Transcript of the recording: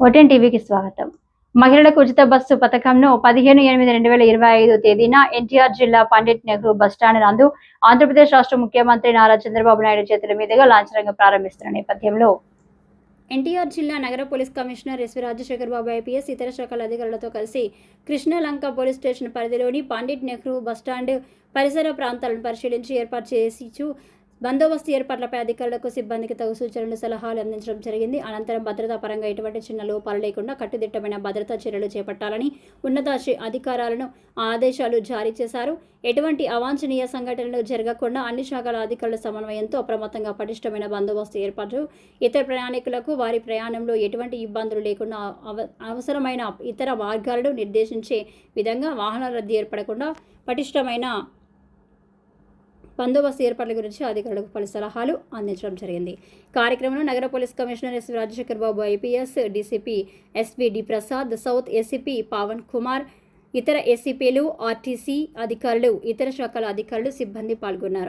ఓటెన్ టీవీకి స్వాగతం. మహిళలకు ఉచిత బస్సు పథకంను పదిహేను ఎనిమిది రెండు వేల ఇరవై ఐదు తేదీన ఎన్టీఆర్ జిల్లా పండిట్ నెహ్రూ బస్టాండ్ నందు ఆంధ్రప్రదేశ్ రాష్ట్ర ముఖ్యమంత్రి నారా చంద్రబాబు నాయుడు చేతుల మీదుగా లాంఛనంగా ప్రారంభిస్తున్న నేపథ్యంలో ఎన్టీఆర్ జిల్లా నగర police commissioner S V Rajasekhar Babu IPS ఇతర శాఖల అధికారులతో కలిసి కృష్ణలంక పోలీస్ స్టేషన్ పరిధిలోని పండిట్ నెహ్రూ బస్టాండ్ పరిసర ప్రాంతాలను పరిశీలించి ఏర్పాటు చేసి బందోబస్తు ఏర్పాట్లపై అధికారులకు సిబ్బందికి తగు సూచనలు సలహాలు అందించడం జరిగింది. అనంతరం భద్రతా పరంగా ఎటువంటి చిన్న లోపాలు లేకుండా కట్టుదిట్టమైన భద్రతా చర్యలు చేపట్టాలని ఉన్నత అధికారాలను ఆదేశాలు జారీ చేశారు. ఎటువంటి అవాంఛనీయ సంఘటనలు జరగకుండా అన్ని శాఖల అధికారుల సమన్వయంతో అప్రమత్తంగా పటిష్టమైన బందోబస్తు ఏర్పాటు ఇతర ప్రయాణికులకు వారి ప్రయాణంలో ఎటువంటి ఇబ్బందులు లేకుండా అవ- అవసరమైన ఇతర మార్గాలను నిర్దేశించే విధంగా వాహనాల రద్దీ ఏర్పడకుండా పటిష్టమైన బందోబస్తు ఏర్పాట్ల గురించి అధికారులకు పలు సలహాలు అందించడం జరిగింది. కార్యక్రమంలో నగర police commissioner S. Rajasekhar Babu IPS DCP S V D. Prasad south ACP Pavan Kumar ఇతర ఏసీపీలు ఆర్టీసీ అధికారులు ఇతర శాఖల అధికారులు సిబ్బంది పాల్గొన్నారు.